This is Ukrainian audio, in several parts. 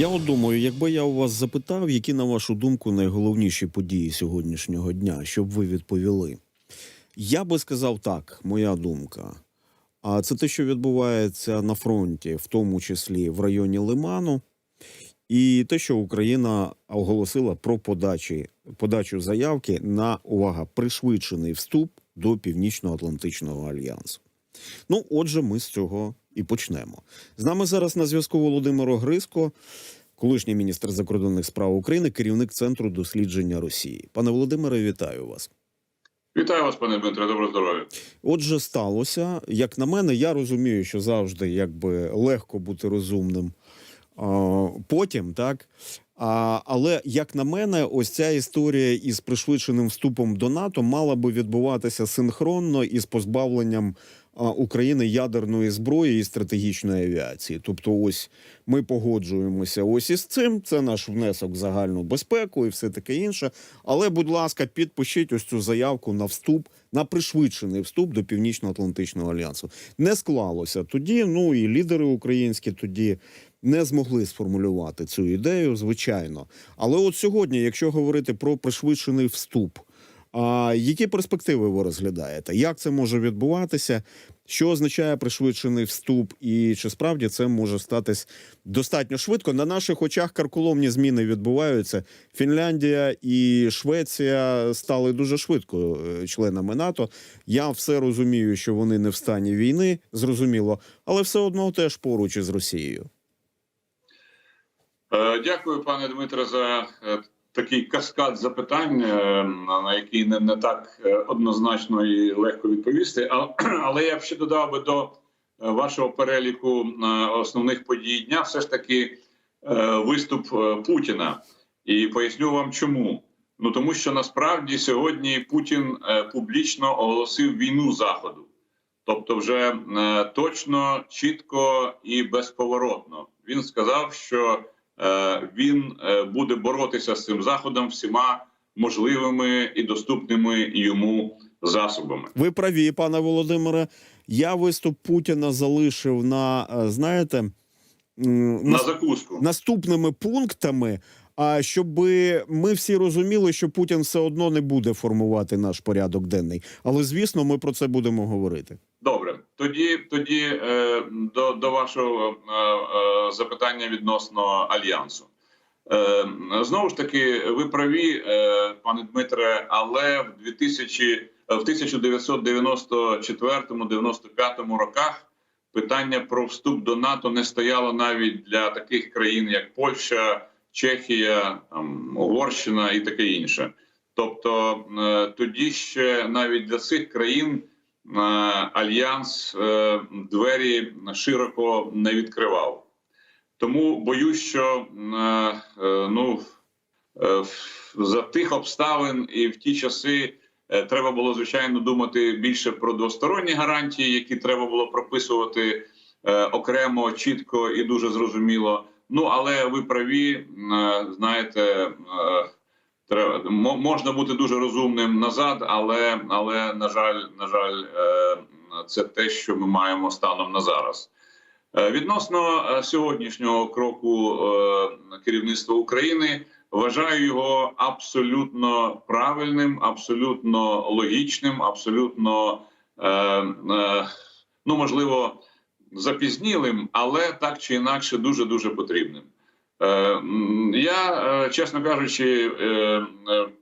Я от думаю, якби я у вас запитав, які на вашу думку найголовніші події сьогоднішнього дня, щоб ви відповіли. Я би сказав так, моя думка. А це те, що відбувається на фронті, в тому числі в районі Лиману, і те, що Україна оголосила про подачі, подачу заявки на увага, пришвидшений вступ до Північно-Атлантичного альянсу. Ну, отже, ми з цього і почнемо. З нами зараз на зв'язку Володимир Огриско, колишній міністр закордонних справ України, керівник центру дослідження Росії. Пане Володимире, вітаю вас. Вітаю вас, пане Дмитре, доброго здоров'я. Отже, сталося, як на мене, я розумію, що завжди якби легко бути розумним. а, Потім, так. А, але як на мене, ось ця історія із пришвидшеним вступом до НАТО мала би відбуватися синхронно із позбавленням України ядерної зброї і стратегічної авіації. Тобто, ось ми погоджуємося ось із цим. Це наш внесок в загальну безпеку і все таке інше. Але, будь ласка, підпишіть ось цю заявку на вступ, на пришвидшений вступ до Північно-Атлантичного альянсу. Не склалося тоді. Ну і лідери українські тоді не змогли сформулювати цю ідею, звичайно. Але от сьогодні, якщо говорити про пришвидшений вступ, а які перспективи ви розглядаєте? Як це може відбуватися? Що означає пришвидшений вступ, і чи справді це може статись достатньо швидко? На наших очах карколомні зміни відбуваються. Фінляндія і Швеція стали дуже швидко е, членами НАТО. Я все розумію, що вони не в стані війни, зрозуміло, але все одно теж поруч із Росією. Е, Дякую, пане Дмитре, за е, такий каскад запитань, е, на які не, не так е, однозначно і легко відповісти. А- Але я б ще додав би до е, вашого переліку основних подій дня, все ж таки виступ Путіна. І поясню вам чому. Ну тому що насправді сьогодні Путін публічно оголосив війну Заходу. Тобто, вже точно, чітко і безповоротно він сказав, що він е, буде боротися з цим заходом всіма можливими і доступними йому засобами. Ви праві, пане Володимире. Я виступ Путіна залишив на е, знаєте На закуску наступними пунктами. А щоб ми всі розуміли, що Путін все одно не буде формувати наш порядок денний. Але звісно, ми про це будемо говорити. Добре. Тоді, тоді е, до, до вашого е, е, запитання відносно альянсу. Е, знову ж таки, ви праві, е, пане Дмитре, але в 2000, е, в 1994-95 роках питання про вступ до НАТО не стояло навіть для таких країн, як Польща, Чехія, там, Угорщина і таке інше. Тобто е, тоді ще навіть для цих країн альянс е, двері широко не відкривав. Тому боюсь, що е, е, ну е, за тих обставин і в ті часи е, треба було звичайно думати більше про двосторонні гарантії, які треба було прописувати е, окремо, чітко і дуже зрозуміло. Ну але ви праві, е, знаєте, е, можна бути дуже розумним назад, але але на жаль, на жаль, е, це те, що ми маємо станом на зараз. Е, Відносно е, сьогоднішнього кроку керівництва України, вважаю його абсолютно правильним, абсолютно логічним, абсолютно ну можливо запізнілим, але так чи інакше дуже дуже потрібним. Е, Я, е, чесно кажучи, е,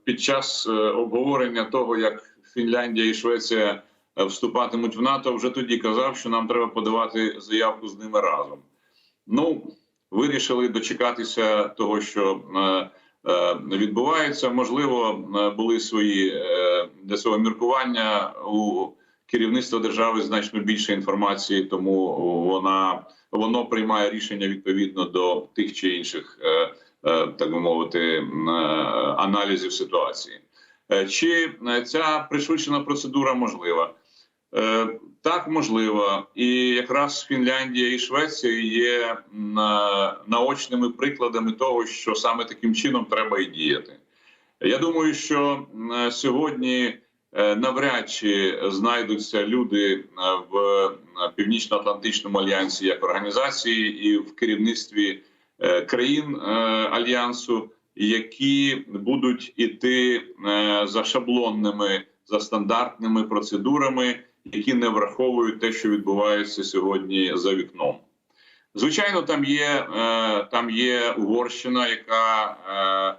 під час обговорення того, як Фінляндія і Швеція вступатимуть в НАТО, вже тоді казав, що нам треба подавати заявку з ними разом. Ну, вирішили дочекатися того, що відбувається. Можливо, були свої для свого міркування у керівництва держави значно більше інформації, тому вона воно приймає рішення відповідно до тих чи інших, е, е, так би мовити, е, аналізів ситуації. Чи ця пришвидшена процедура можлива? Так, можливо, і якраз Фінляндія і Швеція є наочними прикладами того, що саме таким чином треба і діяти. Я думаю, що сьогодні навряд чи знайдуться люди е, в е, Північно-Атлантичному альянсі як організації і в керівництві е, країн е, альянсу, які будуть іти е, за шаблонними, за стандартними процедурами, які не враховують те, що відбувається сьогодні за вікном. Звичайно, там є е, там є Угорщина, яка е, е,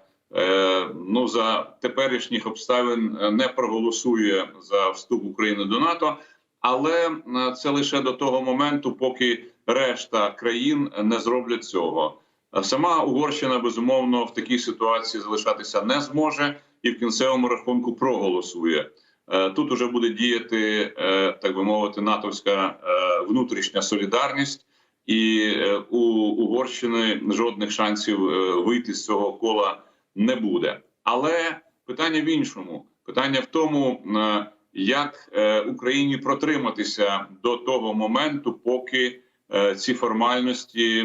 ну за теперішніх обставин е, не проголосує за вступ України до НАТО, але е, це лише до того моменту, поки решта країн не зроблять цього. Сама Угорщина безумовно в такій ситуації залишатися не зможе і в кінцевому рахунку проголосує. Е, Тут уже буде діяти, е, так би мовити, натовська е, внутрішня солідарність і е, у Угорщини жодних шансів е, вийти з цього кола не буде. Але питання в іншому: питання в тому, е, як е, Україні протриматися до того моменту, поки е, ці формальності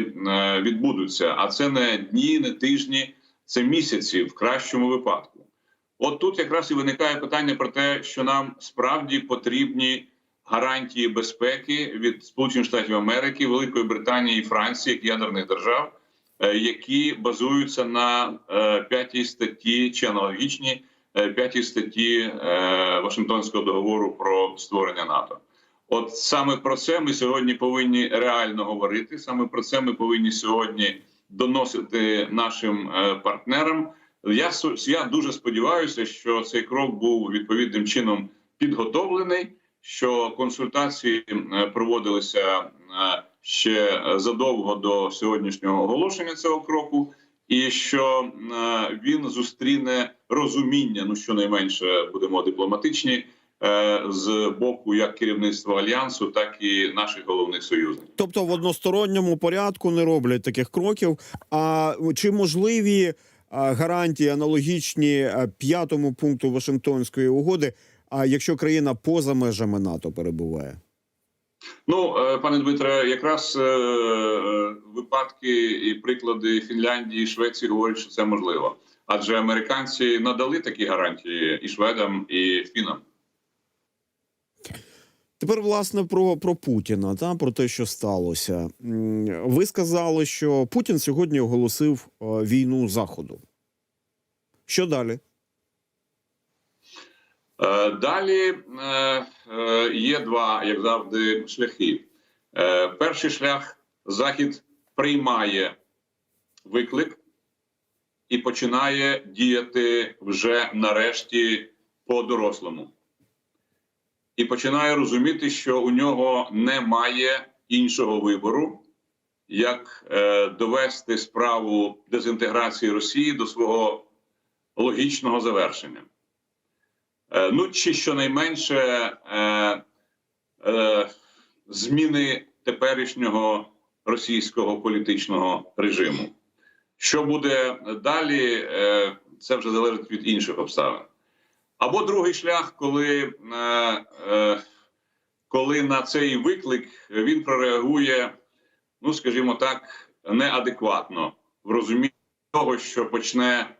відбудуться. А це не дні, не тижні, це місяці в кращому випадку. От тут якраз і виникає питання про те, що нам справді потрібні гарантії безпеки від Сполучених Штатів Америки, Великої Британії і Франції як ядерних держав, які базуються на е, п'ятій статті чи аналогічній е, п'ятій статті е, Вашингтонського договору про створення НАТО. От саме про це ми сьогодні повинні реально говорити. Саме про це ми повинні сьогодні доносити нашим е, партнерам. Я я дуже сподіваюся, що цей крок був відповідним чином підготовлений. Що консультації е, проводилися е, ще задовго до сьогоднішнього оголошення цього кроку, і що е, він зустріне розуміння, ну щонайменше будемо дипломатичні, е, з боку як керівництва альянсу, так і наших головних союзників. Тобто в односторонньому порядку не роблять таких кроків. А чи можливі гарантії аналогічні п'ятому пункту Вашингтонської угоди? А якщо країна поза межами НАТО перебуває? Ну, е, пане Дмитре, якраз е, е, випадки і приклади Фінляндії Швеції говорять, що це можливо, адже американці надали такі гарантії і шведам, і фінам. Тепер власне про, про Путіна та про те, що сталося. Ви сказали, що Путін сьогодні оголосив війну Заходу. Що далі? Е, Далі е, е, є два, як завжди, шляхи. Перший шлях Захід приймає виклик і починає діяти вже нарешті по-дорослому. І починає розуміти, що у нього немає іншого вибору, як довести справу дезінтеграції Росії до свого логічного завершення. Е, Ну, чи щонайменше е, е, зміни теперішнього російського політичного режиму. Що буде далі, е, це вже залежить від інших обставин. Або другий шлях, коли, е, е, коли на цей виклик він прореагує, ну скажімо так, неадекватно в розумінні того, що почне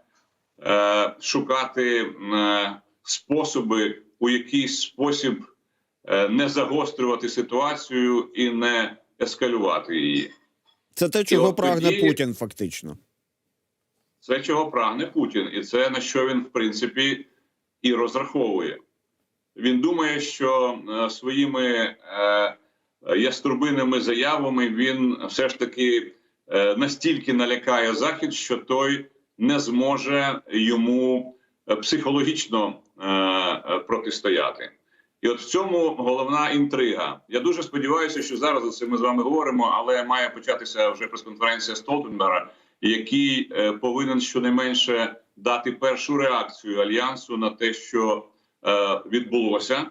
е, шукати е, способи у якийсь спосіб е, не загострювати ситуацію і не ескалювати її. Це те, чого прагне тоді- Путін, фактично. Це чого прагне Путін, і це на що він в принципі і розраховує. Він думає, що е, своїми е, яструбиними заявами він все ж таки е, настільки налякає захід, що той не зможе йому психологічно е, е, протистояти. І от в цьому головна інтрига. Я дуже сподіваюся, що зараз за це ми з вами говоримо, але має початися вже прес-конференція Столтенбера, який е, повинен щонайменше дати першу реакцію альянсу на те, що е, відбулося.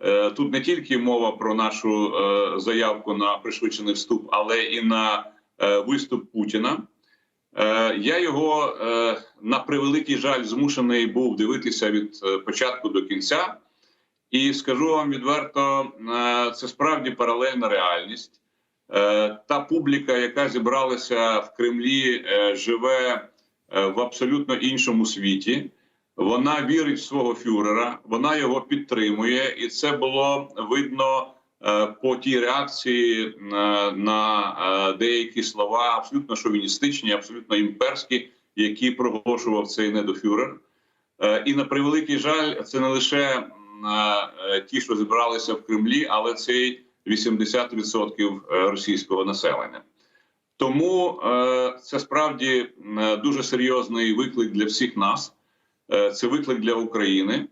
Е, тут не тільки мова про нашу е, заявку на пришвидшений вступ, але і на е, виступ Путіна. Е, я його е, на превеликий жаль змушений був дивитися від е, початку до кінця. І скажу вам відверто, це справді паралельна реальність. Та публіка, яка зібралася в Кремлі, живе в абсолютно іншому світі. Вона вірить в свого фюрера, вона його підтримує, і це було видно по тій реакції е, на е, деякі слова абсолютно шовіністичні, абсолютно імперські, які проголошував цей недофюрер. Е, І на превеликий жаль, це не лише е, ті, що зібралися в Кремлі, але це й 80% російського населення. Тому е, це справді е, дуже серйозний виклик для всіх нас. Е, Це виклик для України,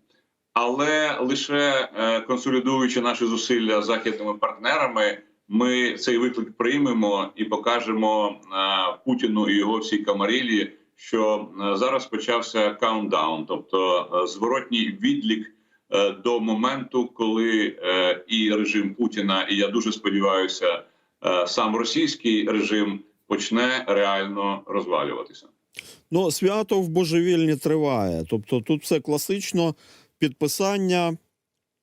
але лише е, консолідуючи наші зусилля з західними партнерами, ми цей виклик приймемо і покажемо е, Путіну і його всій камарілі, що е, зараз почався каунтдаун, тобто зворотній відлік до моменту, коли і режим Путіна, і я дуже сподіваюся, сам російський режим почне реально розвалюватися. Ну, свято в божевільні триває. Тобто тут все класично: підписання,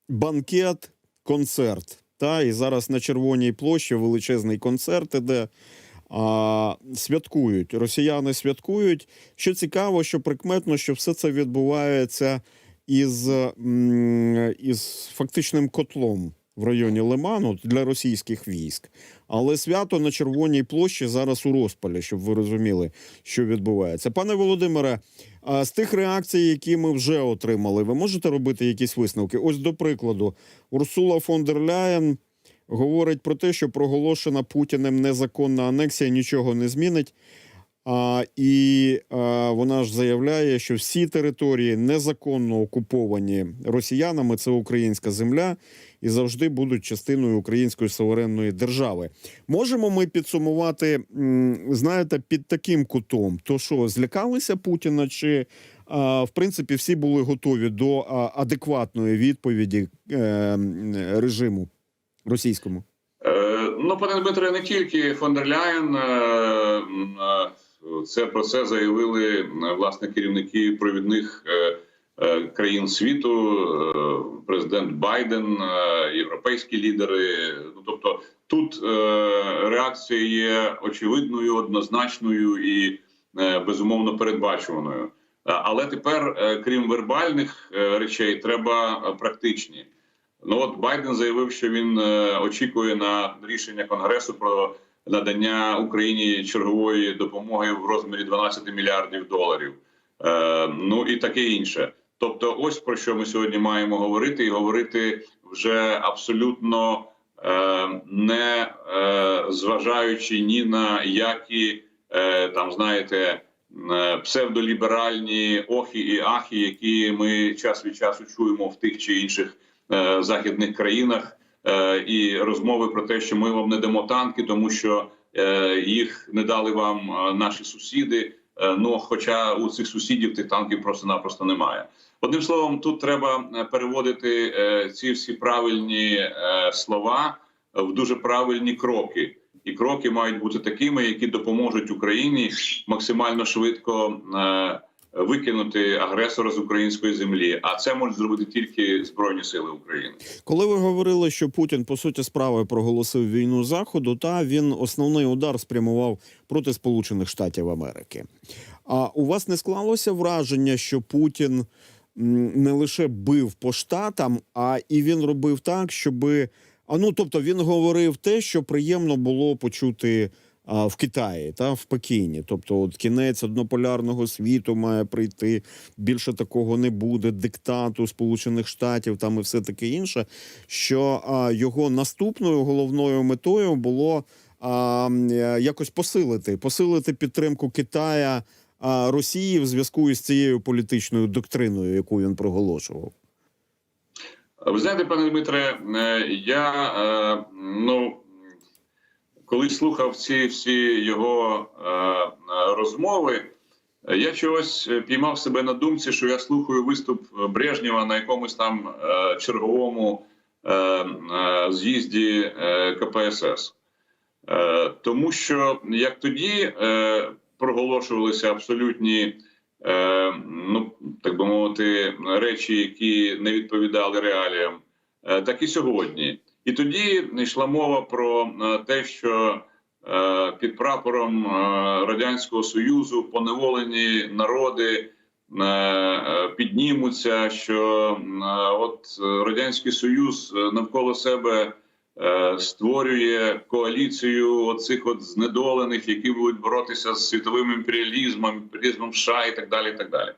банкет, концерт. Та, і зараз на Червоній площі величезний концерт іде. А, святкують. Росіяни святкують. Що цікаво, що прикметно, що все це відбувається із, із фактичним котлом в районі Лиману для російських військ. Але свято на Червоній площі зараз у розпалі, щоб ви розуміли, що відбувається. Пане Володимире, а з тих реакцій, які ми вже отримали, ви можете робити якісь висновки? Ось до прикладу, Урсула фон дер Ляєн говорить про те, що проголошена Путіним незаконна анексія нічого не змінить. А, і а, вона ж заявляє, що всі території незаконно окуповані росіянами це українська земля і завжди будуть частиною української суверенної держави. Можемо ми підсумувати, знаєте, під таким кутом, то що злякалися Путіна, чи в принципі всі були готові до адекватної відповіді е, режиму російському? Е, Ну, пане Дмитре, не тільки фон дер е, це про це заявили власне керівники провідних країн світу, е, президент Байден, е, європейські лідери. Ну тобто, тут е, реакція є очевидною, однозначною і е, безумовно передбачуваною. Е, Але тепер, е, крім вербальних е, речей, треба е, практичні. Ну от Байден заявив, що він е, очікує на рішення конгресу про надання Україні чергової допомоги в розмірі 12 мільярдів доларів. Е, ну і таке інше. Тобто, ось про що ми сьогодні маємо говорити, і говорити вже абсолютно е, не е, зважаючи ні на які е, там знаєте е, псевдоліберальні охи і ахи, які ми час від часу чуємо в тих чи інших е, західних країнах, е, і розмови про те, що ми вам не дамо танки, тому що е, їх не дали вам е, наші сусіди. Е, Ну, хоча у цих сусідів тих танків просто-напросто немає. Одним словом, тут треба е, переводити е, ці всі правильні е, слова в дуже правильні кроки. І кроки мають бути такими, які допоможуть Україні максимально швидко викинути агресора з української землі. А це можуть зробити тільки збройні сили України. Коли ви говорили, що Путін по суті справи проголосив війну заходу, та він основний удар спрямував проти Сполучених Штатів Америки. А у вас не склалося враження, що Путін не лише бив по штатам, а і він робив так, щоби. А ну тобто він говорив те, що приємно було почути а, в Китаї та в Пекіні. Тобто, от кінець однополярного світу має прийти. Більше такого не буде. Диктату Сполучених Штатів там і все таке інше. Що а, його наступною головною метою було а, якось посилити, посилити підтримку Китая Росії в зв'язку із цією політичною доктриною, яку він проголошував. Ви знаєте, пане Дмитре, е, я е, ну коли слухав ці всі його е, розмови, я чогось піймав себе на думці, що я слухаю виступ Брежнєва на якомусь там черговому з'їзді КПСС. Тому що як тоді проголошувалися абсолютні, е, ну так би мовити, речі, які не відповідали реаліям, е, так і сьогодні. І тоді йшла мова про е, те, що е, під прапором е, радянського союзу поневолені народи е, піднімуться, що от радянський союз навколо себе створює коаліцію оцих от знедолених, які будуть боротися з світовим імперіалізмом, імперіалізмом США і так далі. І так далі.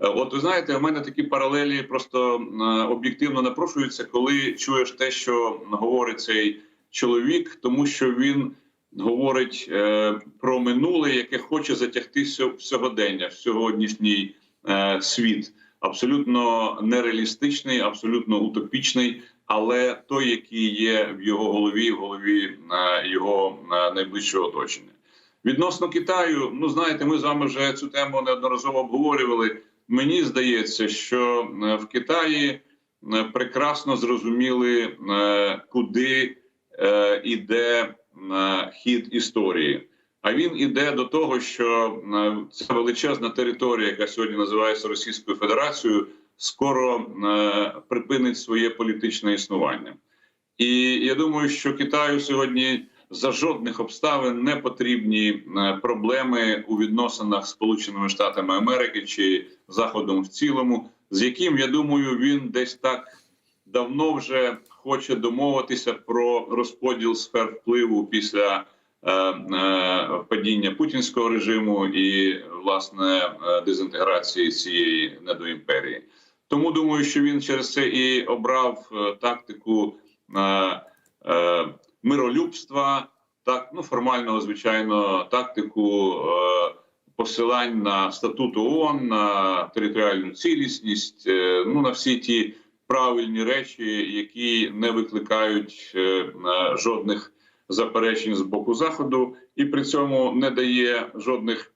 Е, От ви знаєте, у мене такі паралелі просто е, об'єктивно напрошуються, коли чуєш те, що говорить цей чоловік, тому що він говорить е, про минуле, яке хоче затягти сьогодення, в сьогоднішній е, світ. Абсолютно нереалістичний, абсолютно утопічний, але той, який є в його голові, в голові е, його е, найближчого оточення. Відносно Китаю, ну знаєте, ми з вами вже цю тему неодноразово обговорювали. Мені здається, що е, в Китаї прекрасно зрозуміли, куди іде хід історії. А він іде до того, що е, ця величезна територія, яка сьогодні називається Російською Федерацією, скоро е, припинить своє політичне існування. І я думаю, що Китаю сьогодні за жодних обставин не потрібні е, проблеми у відносинах з Сполученими Штатами Америки чи Заходом в цілому, з яким я думаю, він десь так давно вже хоче домовитися про розподіл сфер впливу після падіння путінського режиму і власне е, дезінтеграції цієї недоімперії. Тому думаю, що він через це і обрав е, тактику е, е, миролюбства, так ну формального, звичайно, тактику е, посилань на статут ООН, на територіальну цілісність, е, ну на всі ті правильні речі, які не викликають е, е, жодних заперечень з боку заходу, і при цьому не дає жодних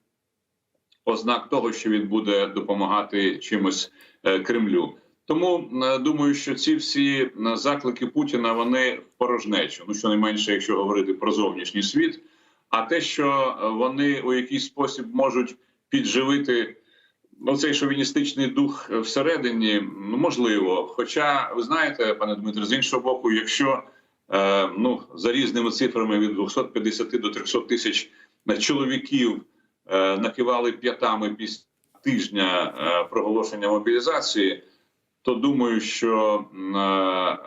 ознак того, що він буде допомагати чимось е, Кремлю. Тому е, думаю, що ці всі е, заклики Путіна вони в порожнечу. Ну щонайменше, якщо говорити про зовнішній світ. А те, що вони у якийсь спосіб можуть підживити цей шовіністичний дух всередині, можливо. Хоча ви знаєте, пане Дмитре, з іншого боку, якщо ну за різними цифрами від 250 до 300 тисяч е, чоловіків е, накивали п'ятами після тижня е, проголошення мобілізації, то думаю, що е,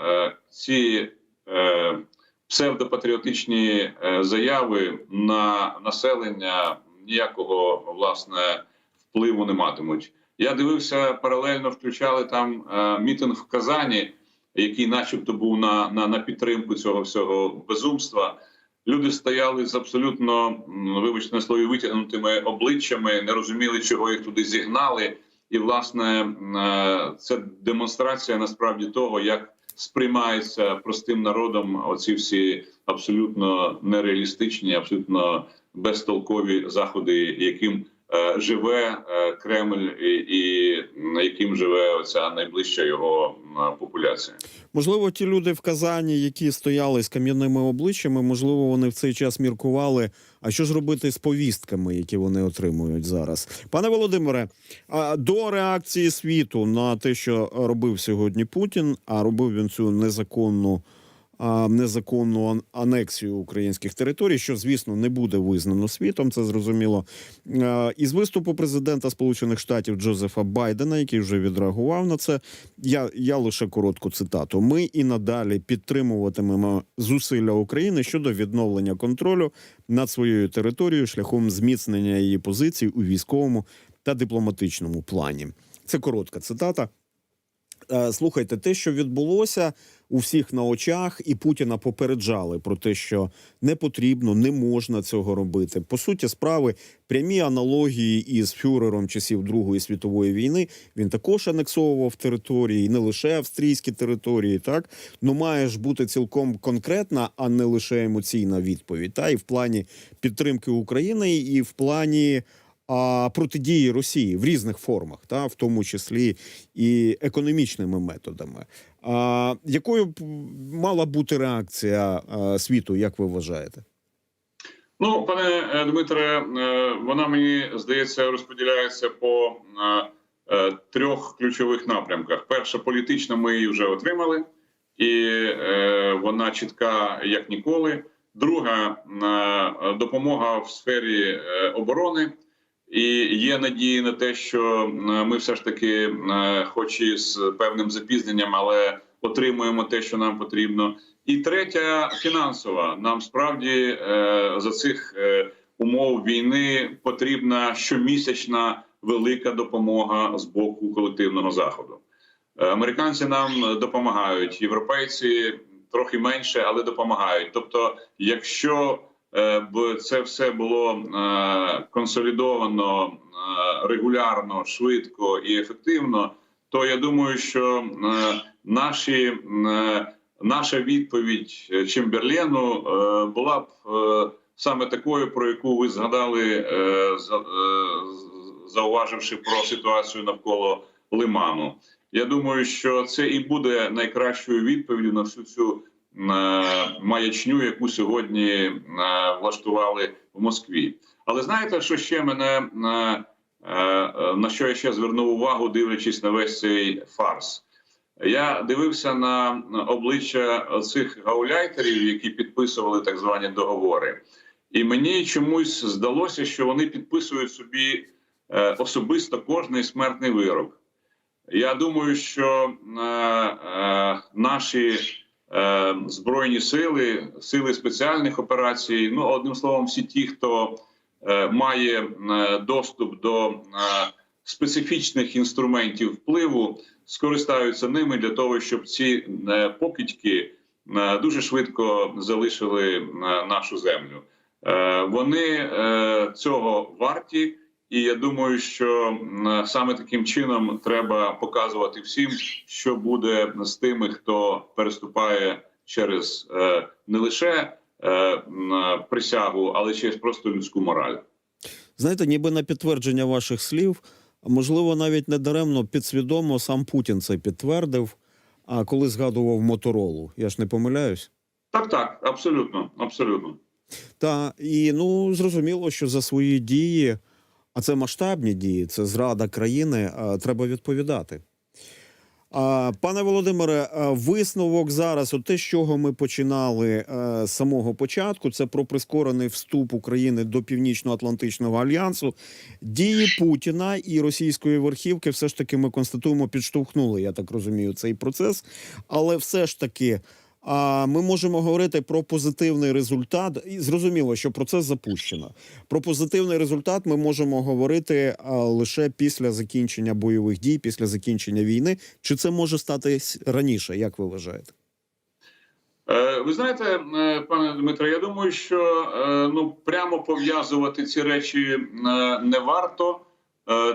е, ці е, псевдопатріотичні е, заяви на населення ніякого власне впливу не матимуть. Я дивився паралельно, включали там е, мітинг в Казані, який, начебто, був на, на, на підтримку цього всього безумства. Люди стояли з абсолютно, вибачте на слові, витягнутими обличчями, не розуміли, чого їх туди зігнали. І, власне, е, це демонстрація насправді того, як сприймаються простим народом оці всі абсолютно нереалістичні, абсолютно безтолкові заходи, яким живе е, Кремль, і, м, яким живе оця найближча його популяція. Можливо, ті люди в Казані, які стояли з кам'яними обличчями, можливо, вони в цей час міркували. А що ж робити з повістками, які вони отримують зараз, пане Володимире? А до реакції світу на те, що робив сьогодні Путін, а робив він цю незаконну. Незаконну анексію українських територій, що звісно не буде визнано світом, це зрозуміло. Із виступу президента Сполучених Штатів Джозефа Байдена, який вже відреагував на це, я, я лише коротку цитату. Ми і надалі підтримуватимемо зусилля України щодо відновлення контролю над своєю територією шляхом зміцнення її позицій у військовому та дипломатичному плані. Це коротка цитата. Е, Слухайте, те, що відбулося у всіх на очах, і Путіна попереджали про те, що не потрібно, не можна цього робити. По суті, справи прямі аналогії із фюрером часів Другої світової війни. Він також анексовував території, не лише австрійські території, так ну має ж бути цілком конкретна, а не лише емоційна відповідь. Та і в плані підтримки України, і в плані протидії Росії в різних формах, та в тому числі і економічними методами. А, якою мала бути реакція світу, як ви вважаєте? Ну, пане е, Дмитре, е, вона мені здається розподіляється по е, трьох ключових напрямках. Перша політична, ми її вже отримали, і вона чітка як ніколи. Друга допомога в сфері оборони. І є надії на те, що е, ми все ж таки, е, хоч і з певним запізненням, але отримуємо те, що нам потрібно. І третя фінансова. Нам справді е, за цих умов війни потрібна щомісячна велика допомога з боку колективного заходу. Американці нам допомагають, європейці трохи менше, але допомагають. Тобто, якщо е, б це все було е, консолідовано е, регулярно, швидко і ефективно, то я думаю, що наші наша відповідь Чемберлену була б саме такою, про яку ви згадали, зауваживши про ситуацію навколо Лиману. Я думаю, що це і буде найкращою відповіддю на всю цю маячню, яку сьогодні е, влаштували в Москві. Але знаєте, що ще мене е, е, на що я ще звернув увагу, дивлячись на весь цей фарс? Я дивився на обличчя цих гауляйтерів, які підписували так звані договори, і мені чомусь здалося, що вони підписують собі е, особисто кожний смертний вирок. Я думаю, що е, е, наші е, збройні сили, сили спеціальних операцій, ну одним словом, всі ті, хто е, має е, доступ до е, специфічних інструментів впливу, скористаються ними для того, щоб ці е, покидьки е, дуже швидко залишили е, нашу землю. Е, Вони е, цього варті. І я думаю, що саме таким чином треба показувати всім, що буде з тими, хто переступає через е, не лише е, присягу, але через просто людську мораль. Знаєте, ніби на підтвердження ваших слів, можливо, навіть не даремно підсвідомо сам Путін це підтвердив, а коли згадував моторолу. Я ж не помиляюсь. Так, так, абсолютно, абсолютно. Та і ну зрозуміло, що за свої дії, а це масштабні дії, це зрада країни, треба відповідати. Пане Володимире, висновок зараз, от те, з чого ми починали е, з самого початку, це про прискорений вступ України до Північно-Атлантичного альянсу. Дії Путіна і російської верхівки все ж таки ми констатуємо, підштовхнули, я так розумію, цей процес. Але все ж таки. А ми можемо говорити про позитивний результат. І зрозуміло, що процес запущено. Про позитивний результат ми можемо говорити а, лише після закінчення бойових дій, після закінчення війни. Чи це може стати раніше? Як ви вважаєте? Е, Ви знаєте, е, пане Дмитре, я думаю, що е, ну прямо пов'язувати ці речі е, не варто, е,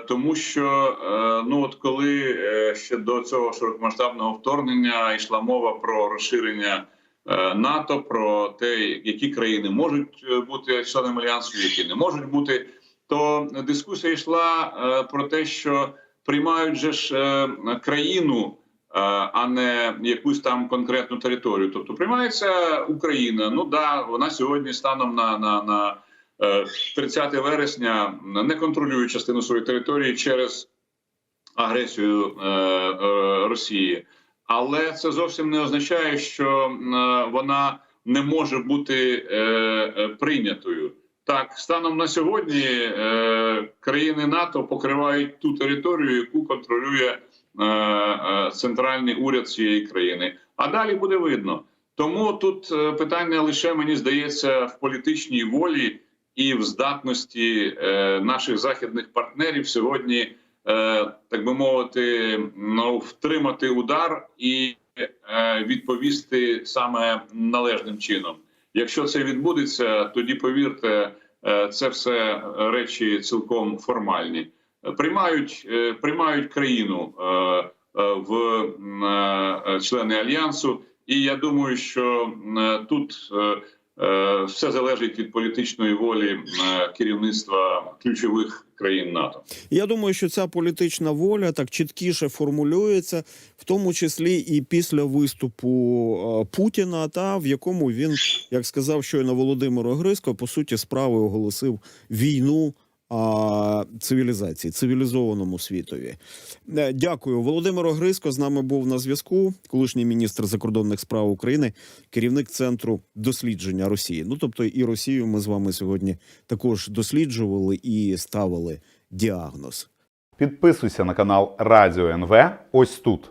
тому що е, ну от коли е, ще до цього широкомасштабного вторгнення йшла мова про розширення е, НАТО, про те, які країни можуть е, бути членами альянсу, які не можуть бути, то дискусія йшла е, про те, що приймають же ж е, країну е, а не якусь там конкретну територію. Тобто приймається Україна. Ну да, вона сьогодні станом на, на, на е, 30 вересня не контролює частину своєї території через агресію е, е, Росії. Але це зовсім не означає, що е, вона не може бути е, е, прийнятою. Так, станом на сьогодні е, країни НАТО покривають ту територію, яку контролює е, е, центральний уряд цієї країни. А далі буде видно. Тому тут е, питання лише мені здається в політичній волі і в здатності е, наших західних партнерів сьогодні, е, так би мовити, ну, втримати удар і е, відповісти саме належним чином. Якщо це відбудеться, тоді повірте, це все речі цілком формальні. Приймають, приймають країну в члени альянсу, і я думаю, що тут все залежить від політичної волі е, керівництва ключових країн НАТО. Я думаю, що ця політична воля так чіткіше формулюється, в тому числі і після виступу е, Путіна, та в якому він, як сказав щойно Володимир Огриско, по суті справи оголосив війну. Цивілізації, цивілізованому світові. Е, Дякую. Володимир Огризко з нами був на зв'язку, колишній міністр закордонних справ України, керівник центру дослідження Росії. Ну тобто, і Росію ми з вами сьогодні також досліджували і ставили діагноз. Підписуйся на канал Радіо НВ ось тут.